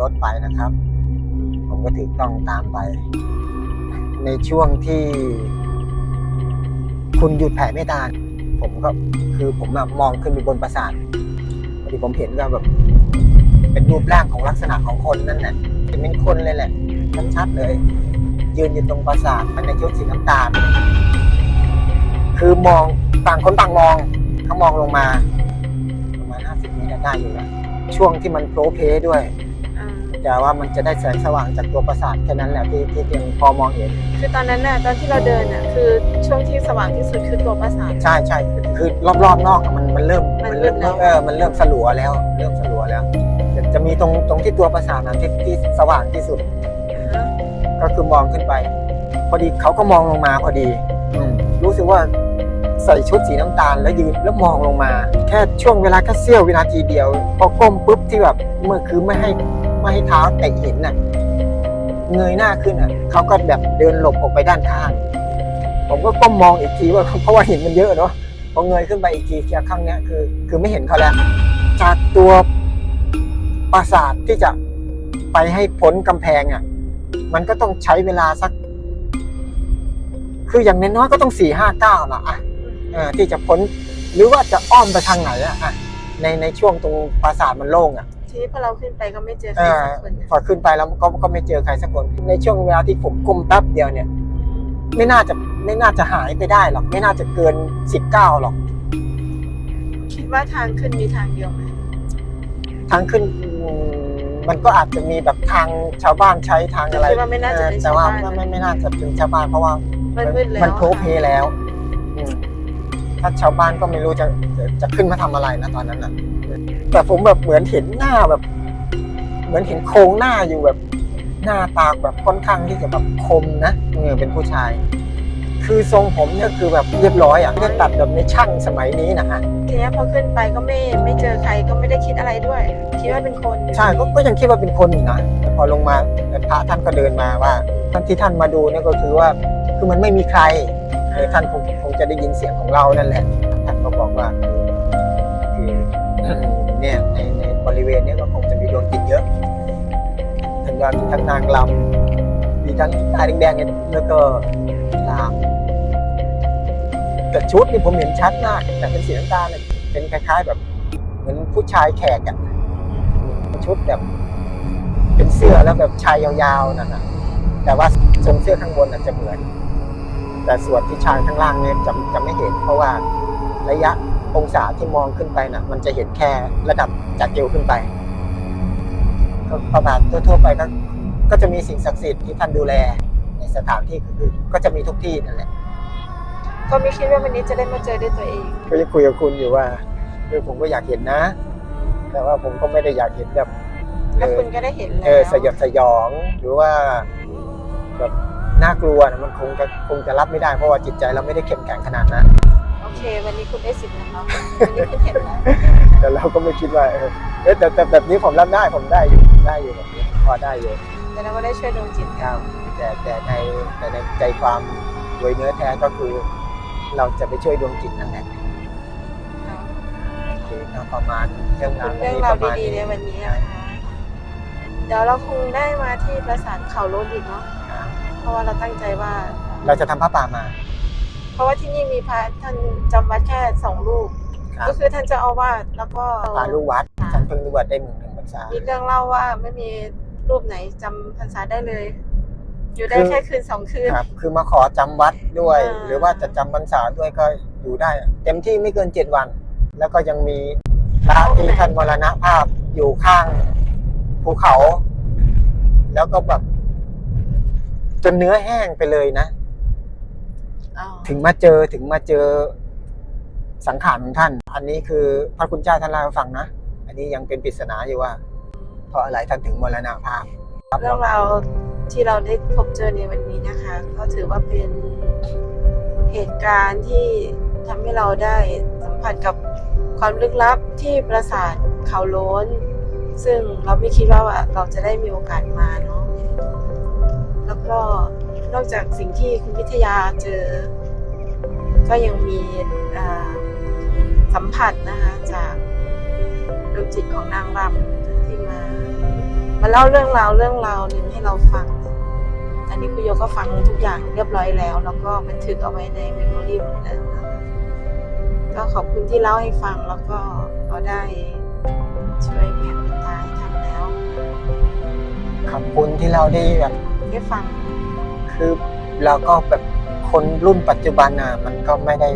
รถไปนะครับ ผมก็ถือกล้องตามไป ในช่วงที่ คุณหยุดแผ่เมตตาผมก็คือผมมองขึ้นไปบนปราสาทพอดีผมเห็นก็แบบ เป็นรูปร่างของลักษณะของคนนั่นแหละเป็นคนเลยแหละชัดๆเลย ยืนอยู่ตรงปราสาทมันในชุดสีน้ำตาล คือมองต่างคนต่างมองเขามองลงมา ประมาณห้าสิบเมตรได้อยู่แล้วช่วงที่มันโผล่เพด้วย แต่ว่ามันจะได้แสงสว่างจากตัวปราสาทแค่นั้นแหละที่ที่ยังพอมองเห็น คือตอนนั้นน่ะตอนที่เราเดินน่ะคือช่วงที่สว่างที่สุดคือตัวปราสาท ใช่ใช่คือคือรอบๆนอกอะมันมันเริ่มมันเริ่มแล้วเออมันเริ่มสลัวแล้ว เริ่มสลัวแล้ว จะจะมีตรงตรงที่ตัวปราสาทนะที่ที่สว่างที่สุดอ่าก็คือมองขึ้นไป พอดีเขาก็มองลงมาพอดีอืมรู้สึกว่าใส่ชุดสีน้ำตาลแล้วยืนแล้วมองลงมา แค่ช่วงเวลาแค่เสี้ยววินาทีเดียวพอก้มปุ๊บที่แบบเมื่อคือไม่ให้ ไม่ให้เท้าแตะหินน่ะ เงยหน้าขึ้นอะเขาก็แบบเดินหลบออกไปด้านข้าง ผมก็ก้มมองอีกทีว่าเพราะว่าหินมันเยอะเนาะพอเงยขึ้นไปอีกทีแค่ข้างเนี้ยคือ คือไม่เห็นเขาแล้ว จากตัวปราสาทที่จะไปให้พ้นกำแพงอะ มันก็ต้องใช้เวลาสัก คืออย่างน้อยๆก็ต้องสี่ห้าเก้าละอะที่จะพ้นหรือว่าจะอ้อมไปทางไหนอะในในช่วงตรงปราสาทมันโล่งอะ ทีนี้พอเราขึ้นไปก็ไม่เจอใคเอรอสักคนน่ะพอขึ้นไปแล้วก็ก็ไม่เจอใครสักคน ในช่วงเวลาที่ผมก้มแป๊บเดียวเนี่ย ไม่น่าจะไม่น่าจะหายไปได้หรอก ไม่น่าจะเกินสิบเก้าหรอก คิดว่าทางขึ้นมีทางเดียวไหมทางขึ้นอืมมันก็อาจจะมีแบบทางชาวบ้านใช้ทางอะไรคิดว่าไม่น่าจะเป็นเออชาแต่วว่าบ้านไม่ไม่ไม่น่าจะเป็นชาวบ้านเพราะว่ามันมืดแล้วมันโพลเพลแล้วอืมถ้าชาวบ้านก็ไม่รู้จะจะจะขึ้นมาทำอะไรนะตอนนั้นนะ แต่ผมแบบเหมือนเห็นหน้าแบบ เหมือนเห็นโครงหน้าอยู่แบบ หน้าตาแบบค่อนข้างที่จะแบบคมนะเออเป็นผู้ชาย คือทรงผมเนี่ยคือแบบเรียบร้อยอะไม่ได้ตัดแบบในช่างสมัยนี้นะฮะทีนี้พอขึ้นไปก็ไม่ไม่เจอใครก็ไม่ได้คิดอะไรด้วย คิดว่าเป็นคนใช่ก็ก็ยังคิดว่าเป็นคนอยู่นะแต่พอลงมาพระท่านก็เดินมาว่าท่านที่ท่านมาดูเนี่ยก็คือว่าคือมันไม่มีใครเออท่านคงคงจะได้ยินเสียงของเรานั่นแหละท่านก็บอกว่า งจะมีดวงจิตเยอะถึงว่ามีทั้งนางลำมีทั้งตาแดงๆเลยแล้วก็ลามแต่ชุดนี่ผมเห็นชัดมากแต่เป็นสีน้ำตาลเป็นคล้าย ๆ แบบ เหมือนผู้ชายแขกอะชุดแบบ เป็นเสื้อแล้วแบบชายยาวๆนั่นนะแต่ว่าทรงเสื้อข้างบนอาจจะเหมือน แต่ส่วนที่ชายข้างล่างเนี่ยจะจะไม่เห็น เพราะว่าระยะองศาที่มองขึ้นไปนะมันจะเห็นแค่ระดับจากเอวขึ้นไป ประมาณทั่วๆไปก็ก็จะมีสิ่งศักดิ์สิทธิ์ที่ท่านดูแล ในสถานที่คือก็จะมีทุกที่นั่นแหละก็ไม่คิดว่าวันนี้จะได้มาเจอด้วยตัวเอง ก็จะคุยกับคุณอยู่ว่าเออผมก็อยากเห็นนะ แต่ว่าผมก็ไม่ได้อยากเห็นแบบเอแล้วอคุณก็ได้เห็นแล้วเออสยดสยองหรือว่าแบบน่ากลัวนะมันคงจะคงจะรับไม่ได้เพราะว่าจิตใจเราไม่ได้เข้มแข็งขนาดนั้นโอเค วันนี้คุณได้สิทธิ์นะคะวันนี้คุณเห็นแล้วแต่เราก็ไม่คิดว่าเออเอ้ยแต่แต่แบบนี้ผมรับได้ผมได้อยู่ ได้อยู่แบบนี้พอได้อยู่แต่เราก็ได้ช่วยดวงจิตครับแต่แต่ในแต่ในใจความโดยเนื้อแท้ก็คือ เราจะไปช่วยดวงจิตนั่นแหละค่ะโอเคก็ประมาณเรื่องราวเรื่องนี้ราวประมาณดีๆในนี้วันนี้นะคะเดี๋ยวเราคงได้มาที่ปราสาทเขาโลดอีกเนาะอ่าเพราะว่าเราตั้งใจว่า เราจะทำผ้าป่ามาเพราะว่าที่นี่มีพระท่านจำวัดแค่สองรูป ครับก็คือท่านเจ้าอาวาสแล้วก็พาลูกวัดฉันเพิ่งรู้ว่าได้หมื่นหนึ่งพรร ษา มีเรื่องเล่าว่าไม่มีรูปไหนจำพรรษาได้เลย อยู่ได้คือ แค่คืนสองคืน ครับ คือมาขอจำวัดด้วย อ่า หรือว่าจะจำพรรษาด้วยก็อยู่ได้ เต็มที่ไม่เกินเจ็ดวัน แล้วก็ยังมีพระที่ท่านมรณภาพอยู่ข้างภูเขา แล้วก็แบบจนเนื้อแห้งไปเลยนะ อ๋อถึงมาเจอถึงมาเจอสังขารของท่าน อันนี้คือพระคุณเจ้าท่านเล่าให้ฟังนะ อันนี้ยังเป็นปริศนาอยู่ว่า เพราะอะไรท่านถึงมรณภาพครับเรื่องราวที่เราได้พบเจอในวันนี้นะคะ ก็ถือว่าเป็นเหตุการณ์ที่ทำให้เราได้สัมผัสกับความลึกลับที่ปราสาทเขาล้น ซึ่งเราไม่คิดว่าเราจะได้มีโอกาสมาเนาะแล้วก็นอกจากสิ่งที่คุณวิทยาเจอ ก็ยังมีสัมผัสนะคะจาก จิตของนางรำที่มามา มาเล่าเรื่องราวเรื่องราวหนึ่งให้เราฟัง อันนี้คุณโยก็ฟังทุกอย่างเรียบร้อยแล้ว แล้วก็บันทึกเอาไว้ในเมมโมรีหมดแล้วนะคะก็ขอบคุณที่เล่าให้ฟังแล้วก็เราได้ช่วยแผ่เมตตาให้ทำแล้ว ขอบคุณที่เราได้แบบได้ฟัง คือเราก็แบบคนรุ่นปัจจุบันอะมันก็ไม่ได้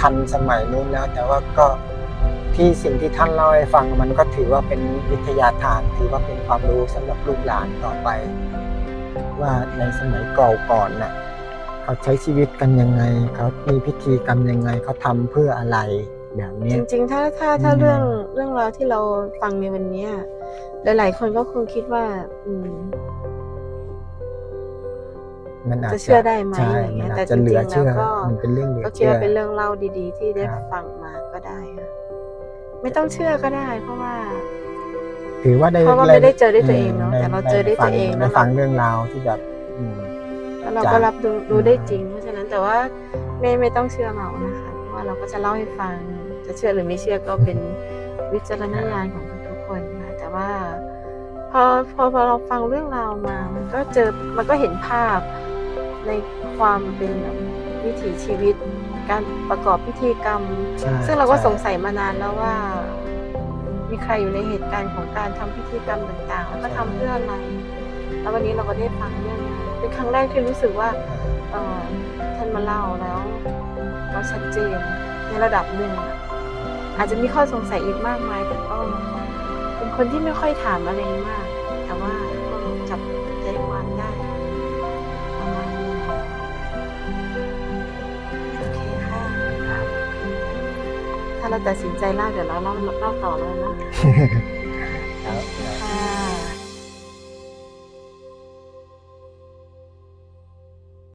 ทันสมัยนู้นแล้ว แต่ว่าก็ ที่สิ่งที่ท่านเล่าให้ฟังมันก็ถือว่าเป็นวิทยาทาน ถือว่าเป็นความรู้สำหรับลูกหลานต่อไป ว่าในสมัยก่อนก่อนน่ะเขาใช้ชีวิตกันยังไง เขามีพิธีกรรมยังไงเขาทำเพื่ออะไรแบบจเนี้ยริงๆ ถ้าถ้าถ้าอืมเรื่องเรื่องราวที่เราฟังในวันเนี้ยหลาย ๆ คนก็คงคิดว่า อืมมันอาจจะเชื่อได้ไหมใช่อย่างเงี้มันยอาแต่จจะเหลือจริงๆเชื่อแล้วก็มันเป็นเรื่องเหลือก็คิดเชื่อว่าเป็นเรื่องเล่าดี ๆ ที่ได้ครับฟังมาก็ได้ค่ะ ไม่ต้องเชื่อก็ได้ เพราะว่า ถือว่าได้เพราะว่าไม่ได้เจอด้วยตัวเองเนอะแต่เราเจอด้วยตัวเองได้แล้วเราฟังเรื่องราวที่แบบอืมแล้วเราจ้ะก็รับดูดูอืมได้จริง เพราะฉะนั้นแต่ว่าไม่ไม่ต้องเชื่อเรานะคะเพราะว่าเราก็จะเล่าให้ฟัง จะเชื่อหรือไม่เชื่อก็เป็นวิจารณญาณของทุกๆคนนะแต่ว่าพอพอพอเราฟังเรื่องราวมา มันก็เจอมันก็เห็นภาพในความเป็นแบบวิถีชีวิต การประกอบพิธีกรรม ใช่ซึ่งเราก็ใช่ สงสัยมานานแล้วว่า มีใครอยู่ในเหตุการณ์ของการทำพิธีกรรมต่างๆ แล้วก็ทำเพื่ออะไร แล้ววันนี้เราก็ได้ฟังเรื่องนั้นเป็นครั้งแรกที่รู้สึกว่าเอ่อท่านมาเล่าแล้วก็ชัดเจนในระดับหนึ่งอะอาจจะมีข้อสงสัยอีกมากมายแต่ก็เป็นคนที่ไม่ค่อยถามอะไรมาก แต่ว่า เราตัดสินใจเล่าเดี๋ยวเราเล่าเล่าต่อเลยนะ